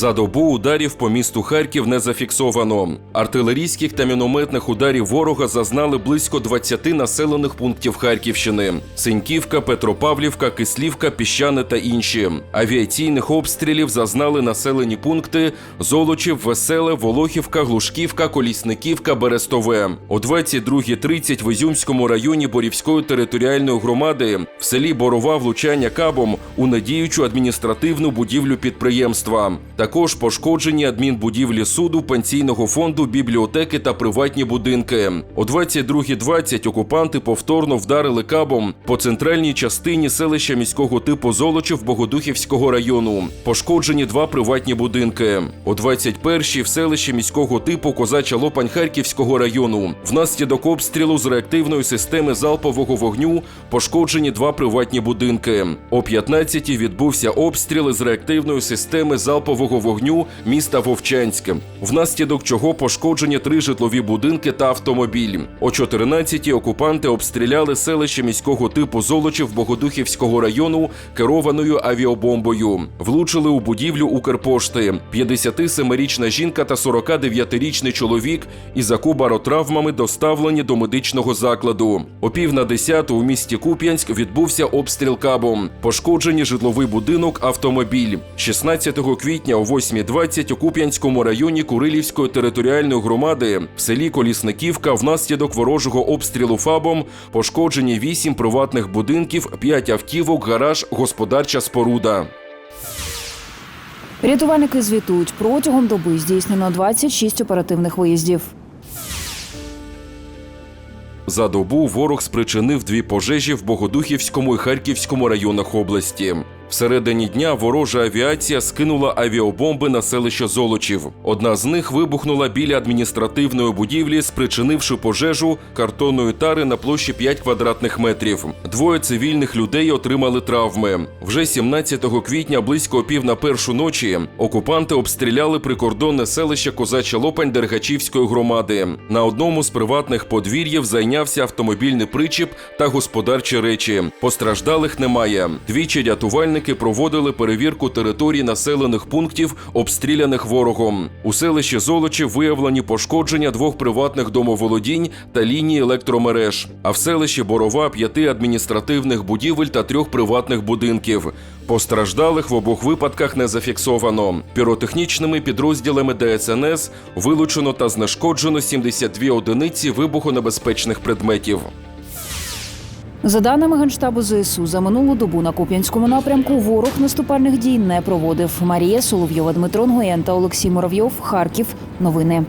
За добу ударів по місту Харків не зафіксовано. Артилерійських та мінометних ударів ворога зазнали близько 20 населених пунктів Харківщини: Синьківка, Петропавлівка, Кислівка, Піщане та інші. Авіаційних обстрілів зазнали населені пункти Золочів, Веселе, Волохівка, Глушківка, Колісниківка, Берестове. О 22.30 в Ізюмському районі Борівської територіальної громади в селі Борова влучання кабом у надіючу адміністративну будівлю підприємства. Також пошкоджені адмінбудівлі суду, пенсійного фонду, бібліотеки та приватні будинки. О 22.20 окупанти повторно вдарили кабом по центральній частині селища міського типу Золочів Богодухівського району. Пошкоджені два приватні будинки. О 21.00 в селищі міського типу Козача Лопань Харківського району. Внаслідок обстрілу з реактивної системи залпового вогню пошкоджені два приватні будинки. О 15.00 відбувся обстріл з реактивної системи залпового вогню міста Вовчанськ, внаслідок чого пошкоджені три житлові будинки та автомобіль. О 14.00 окупанти обстріляли селище міського типу Золочів Богодухівського району керованою авіабомбою. Влучили у будівлю Укрпошти. 57-річна жінка та 49-річний чоловік із акубаротравмами доставлені до медичного закладу. О пів на десяту у місті Куп'янськ відбувся обстріл кабом. Пошкоджені житловий будинок, автомобіль. 16 квітня о 8.20 у Куп'янському районі Курилівської територіальної громади в селі Колісниківка внаслідок ворожого обстрілу ФАБом пошкоджені 8 приватних будинків, 5 автівок, гараж, господарча споруда. Рятувальники звітують протягом доби здійснено 26 оперативних виїздів. За добу ворог спричинив дві пожежі в Богодухівському і Харківському районах області. Всередині дня ворожа авіація скинула авіабомби на селище Золочів. Одна з них вибухнула біля адміністративної будівлі, спричинивши пожежу картонної тари на площі 5 квадратних метрів. Двоє цивільних людей отримали травми. Вже 17 квітня, близько пів на першу ночі, окупанти обстріляли прикордонне селище Козача Лопань Дергачівської громади. На одному з приватних подвір'їв зайнявся автомобільний причіп та господарчі речі. Постраждалих немає. Двічі рятувальники проводили перевірку територій населених пунктів, обстріляних ворогом. У селищі Золочі виявлені пошкодження двох приватних домоволодінь та лінії електромереж. А в селищі Борова п'яти адміністративних будівель та трьох приватних будинків. Постраждалих в обох випадках не зафіксовано. Піротехнічними підрозділами ДСНС вилучено та знешкоджено 72 одиниці вибухонебезпечних предметів. За даними Генштабу ЗСУ, за минулу добу на Куп'янському напрямку ворог наступальних дій не проводив. Марія Соловйова, Дмитро Нгоєн та Олексій Муравйов. Харків. Новини.